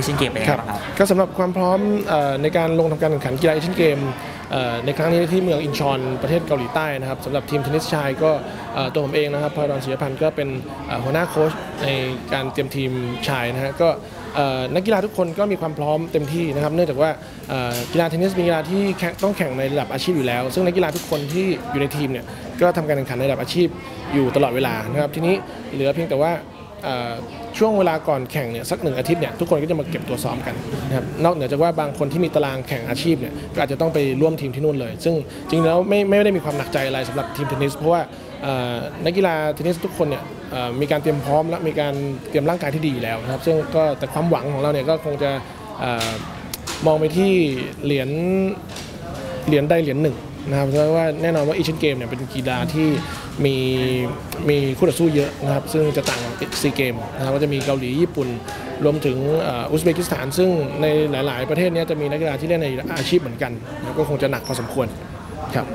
เอเชียนเกมเป็นยังคไงรับบ้างครับก็สำหรับความพร้อมในการลงทำการแข่งขันกีฬาเอเชียนเกมในครั้งนี้ที่เมืองอินชอนประเทศเกาหลีใต้นะครับสำหรับทีมเทนนิสชายก็ตัวผมเองนะครับพลอยดอนศิยพันธ์ก็เป็นหัวหน้าโค้ชในการเตรียมทีมชายนะฮะก็นักกีฬาทุกคนก็มีความพร้อมเต็มที่นะครับ เนื่องจากว่ากีฬาเทนนิสเป็นกีฬาที่ต้องแข่งในระดับอาชีพอยู่แล้ว ซึ่งนักกีฬาทุกคนที่อยู่ในทีมเนี่ยก็ทำการแข่งขันในระดับอาชีพอยู่ตลอดเวลานะครับทีนี้เหลือเพียงแต่ว่า ช่วงเวลาก่อนแข่งเนี่ยสักหนึ่งอาทิตย์เนี่ยทุกคนก็จะมาเก็บตัวซ้อมกันนะครับนอกเหนือจากว่าบางคนที่มีตารางแข่งอาชีพเนี่ยก็อาจจะต้องไปร่วมทีมที่นู่นเลย ซึ่งจริงแล้วไม่ไม่ได้มีความหนักใจอะไรสำหรับทีมเทนนิสเพราะว่านักกีฬาเทนนิสทุกคนเนี่ยมีการเตรียมพร้อมและมีการเตรียมร่างกายที่ดีอยู่แล้วนะครับซึ่งก็แต่ความหวังของเราเนี่ยก็คงจะอ่อมองไปที่เหรียญเหรียญใดเหรียญหนึ่ง นะครับเพราะว่าแน่นอนว่าเอเชียนเกมเนี่ยเป็นกีฬาที่มีมีคู่ต่อสู้เยอะนะครับซึ่งจะต่างกับซีเกมนะครับก็จะมีเกาหลีญี่ปุ่น รวมถึงอุซเบกิสถาน ซึ่งในหลาย ๆ ประเทศเนี้จะมีนักกีฬาที่เล่นในอาชีพเหมือนกัน ก็คงจะหนักพอสมควรครับ